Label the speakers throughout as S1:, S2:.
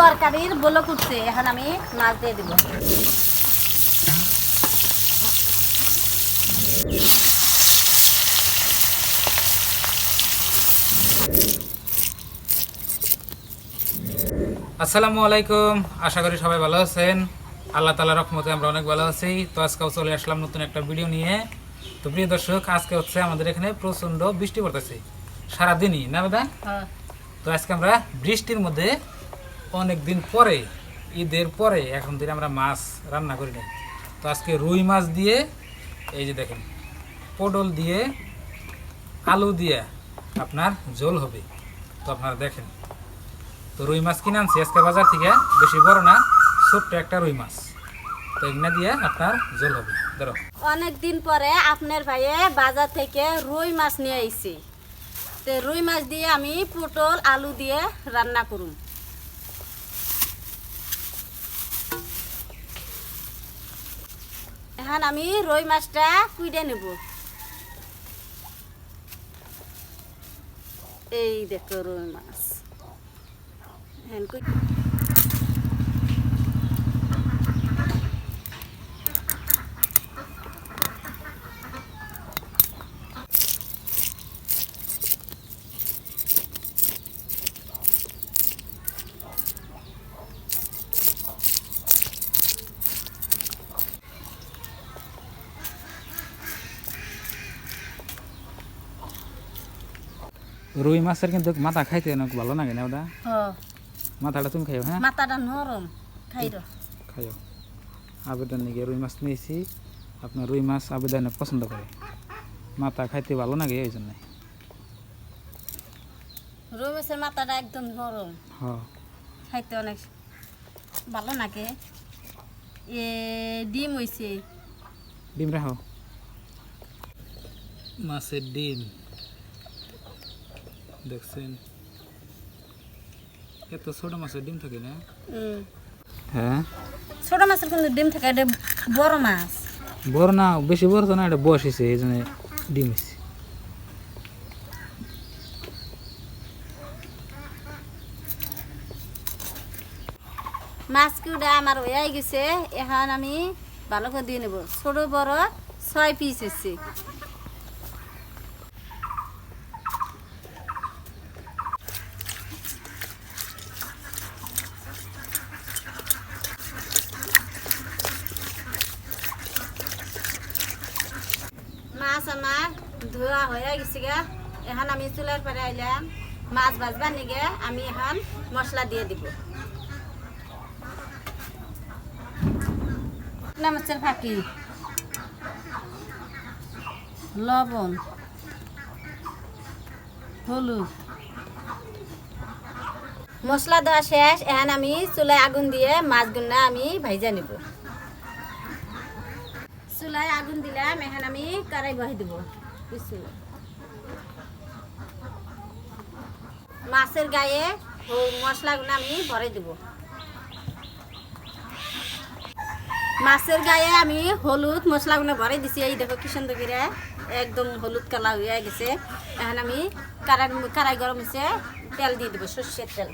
S1: তরকারির বলো করছে এখন আমি মাছ দিয়ে দিব।
S2: আসসালামু আলাইকুম আশা করি সবাই ভালো আছেন। আল্লাহ তালা রহমতে আমরা অনেক ভালো আছি। তো আজকেও চলে আসলাম নতুন একটা ভিডিও নিয়ে। তো প্রিয় দর্শক আজকে হচ্ছে আমাদের এখানে প্রচণ্ড বৃষ্টি পড়তেছে। সারাদিনই না দাদা
S1: হ্যাঁ।
S2: তো আজকে আমরা বৃষ্টির মধ্যে অনেক দিন পরে, ঈদের পরে এখন দিন আমরা মাছ রান্না করি নাই। তো আজকে রুই মাছ দিয়ে, এই যে দেখেন, পটল দিয়ে, আলু দিয়ে আপনার ঝোল হবে। তো আপনারা দেখেন, তো রুই মাছ কিনে আনছি। আজকে বাজার থেকে বেশি বড় না, ছোট্ট একটা রুই মাছ। তো এগুলা দিয়ে আপনার ঝোল হবে। ধরো।
S1: অনেক দিন পরে আপনার ভাইয়ে বাজার থেকে রুই মাছ নিয়ে আইছি। তো রুই মাছ দিয়ে আমি পটল, আলু দিয়ে রান্না করুম। এখন আমি রুই মাছটা কুইডে নেব। এই দেখো রুই মাছ। এখন
S2: রুই মাছের কিন্তু মাথা খাইতে অনেক ভালো লাগে না ওটা? মাথাটা তুমি খাইও হ্যাঁ?
S1: মাথাটা নরম খাইরো।
S2: খাইও। আবেদন নাকি রুই মাছ নিয়েছি। আপনার রুই মাছ আবেদনে পছন্দ করে। মাথা খাইতে ভালো লাগে এই জন্য।
S1: রুই মাছের মাথাটা একদম নরম।
S2: হ।
S1: খাইতে অনেক ভালো লাগে। এ ডিম হইছে।
S2: ডিম রাখো। মাছের ডিম। দেখছেন। এত ছোট মাছের ডিম থাকে না? হ্যাঁ?
S1: ছোট মাছের কিন্তু ডিম থাকে এটা বড় মাছ।
S2: বড় না বেশি বড় তো না এটা বয়স হয়েছে এই জন্য ডিম হয়েছে।
S1: মাছ কিউটা আমার হয়ে গেছে এখন আমি ভালো করে দিয়ে নেব। ছোট বড় ছয় পিস হচ্ছে মাছ আমার ধোয়া হয়ে গেছে গা এখন আমি চুলার পরে আইলাম মাছ ভাজবার নিগে আমি এখন মশলা দিয়ে দিব। মাছের ফাঁকি। লবণ হলুদ। মশলা দেওয়া শেষ এখন আমি চুলায় আগুন দিয়ে মাছগুলো আমি ভাইজা নিব। চুলায় আগুন দিলাম এখন আমি কড়াই বহাই দিব। কিছু মাছের গায়ে মশলাগুলো আমি ভরে দিব। মাছের গায়ে আমি হলুদ মশলাগুলো ভরে দিছি। এই দেখো কি সুন্দর একদম হলুদ কালার হয়ে গেছে। এখন আমি কারাই গরম হয়েছে, তেল দিয়ে দেবো সর্ষের তেল।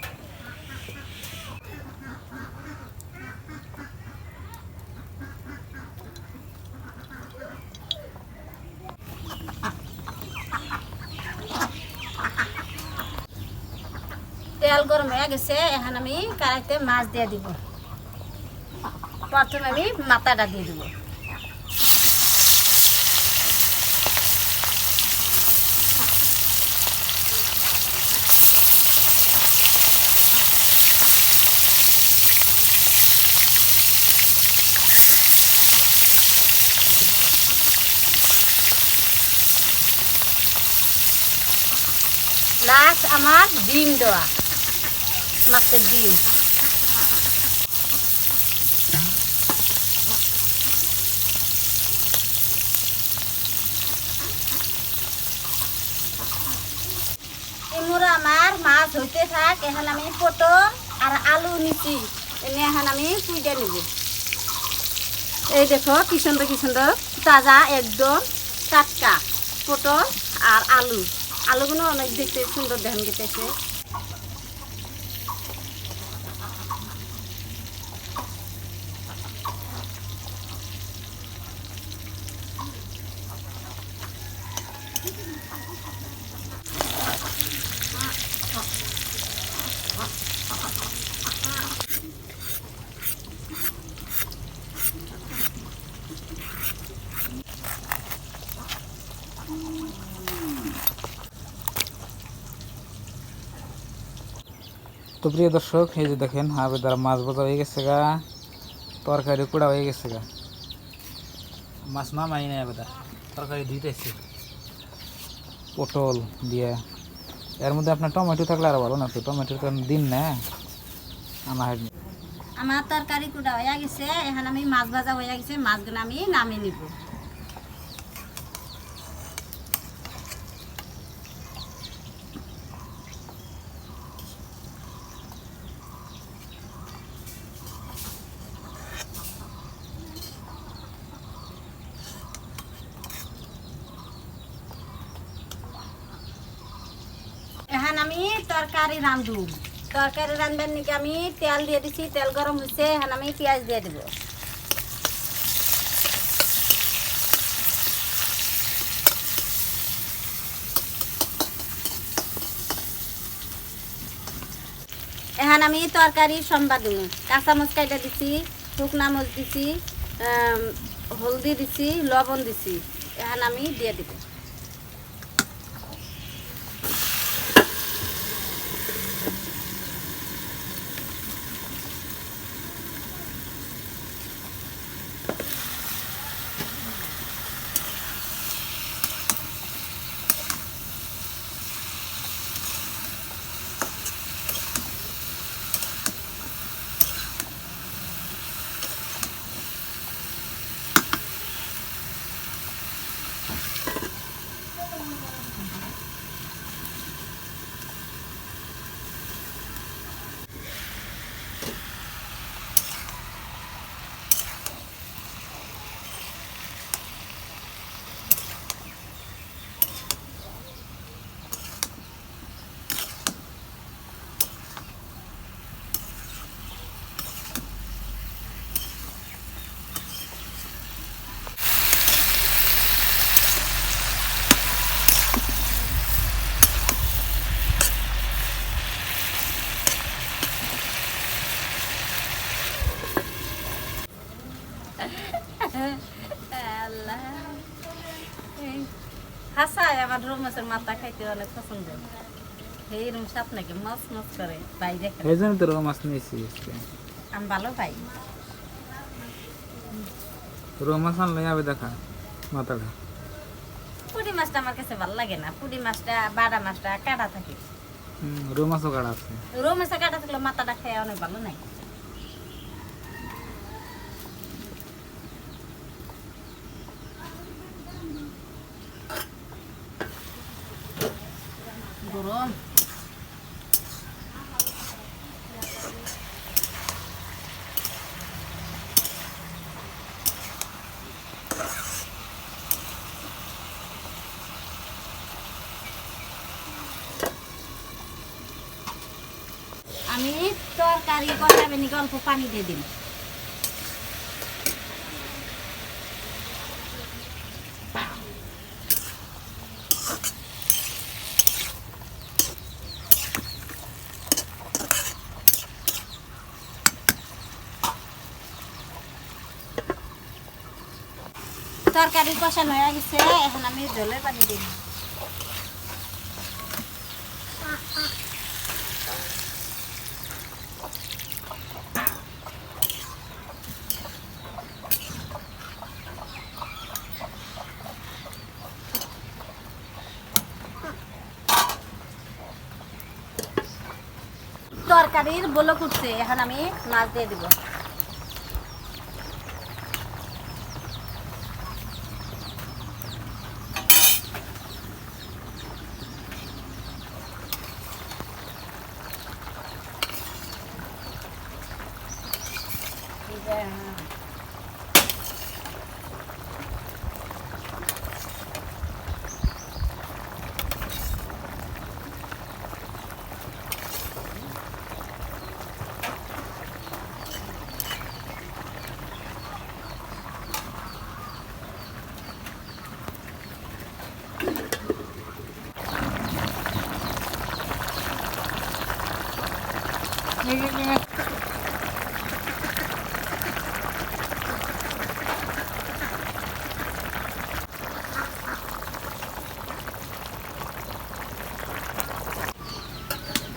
S1: তেল গরম হয়ে গেছে, এখন আমি কড়াইতে মাছ দিয়ে দিব। প্রথমে আমি মাথাটা দিয়ে দিব। লাস্ট আমার ডিম দেওয়া। মাছের ডিম এমুরা আমার মাছ হইতে থাক, এখন আমি পটল আর আলু নিচ্ছি এনে এখন আমি পুইটা নিব। এই দেখো, কি সুন্দর কি সুন্দর। তাজা, একদম টাটকা। পটল আর আলু। আলুগুলো অনেক দেখতে সুন্দর দেখেন গেতেছে
S2: তো প্রিয় দর্শক, এই যে দেখেন, আবেদার মাছ ভাজা হয়ে গেছে গা, তরকারি কুড়া হয়ে গেছে গা। মাছ নামাই নাই আবেদা, তরকারি ধুইতেছি পটল দিয়ে। এর মধ্যে আপনার টমেটো থাকলে আরও ভালো না, তো টমেটোর তো দিন না আমার
S1: আমার তরকারি কুড়া হয়ে গেছে, এখন আমি মাছ ভাজা হয়ে গেছে, মাছগুলো আমি নামিয়ে নিব এখন আমি তরকারি রাঁধু তরকারি রাঁধবার নাকি আমি? তেল দিয়ে দিছি, তেল গরম হয়েছে এখন আমি পেঁয়াজ দিয়ে দেবো। এখন আমি তরকারি সম্বাদ কাঁচা মরিচ কাইটা দিছি, শুকনা মরিচ দিছি হলদি দিছি, লবণ দিছি। এখন আমি দিয়ে দিব আল্লাহ মাছের মাথা খাইতে অনেক পছন্দ এই রুম সাপ নাকি মাছ মাছ করে পাই
S2: এই জন্য তো রকম মাছ নিয়েছি
S1: আমি ভালো পাই।
S2: মাছ আনলে যাবে দেখা মাথাটা
S1: পুঁটি মাছটা আমার কাছে ভালো লাগে না। পুঁটি মাছটা বাড়া মাছটা কাটা থাকে।
S2: হুম, রৌ মাছও কাটা আছে।
S1: কাটা থাকলে মাথাটা খেয়ে অনেক ভালো নাই গরম আমি তরকারি কষাবে নি অল্প পানি দিয়ে দিন গেছে এখন আমি জলের পানি দিই। তরকারির বলো উঠছে এখন আমি মাছ দিয়ে দিব।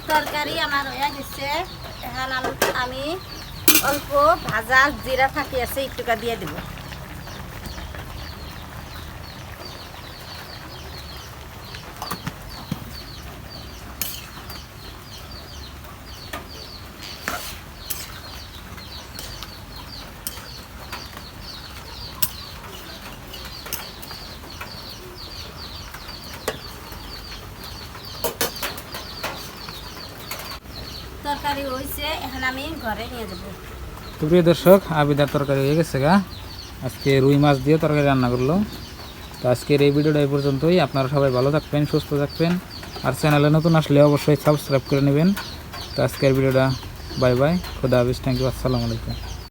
S1: তরকারি আমার হয়ে গেছে। এখন আমি অল্প ভাজা জিরা ফাঁকি আছে একটুকা দিয়ে দেবো। তরকারি হয়েছে এখন আমি ঘরে নিয়ে
S2: তো প্রিয় দর্শক, আবিদার তরকারি হয়ে গেছে গা। আজকে রুই মাছ দিয়ে তরকারি রান্না করল। তো আজকের এই ভিডিওটা এই পর্যন্তই। আপনারা সবাই ভালো থাকবেন, সুস্থ থাকবেন। আর চ্যানেলে নতুন আসলে অবশ্যই সাবস্ক্রাইব করে নেবেন। তো আজকের ভিডিওটা, বাই বাই, খুদা হাফিজ, থ্যাংক ইউ, আসসালামু আলাইকুম।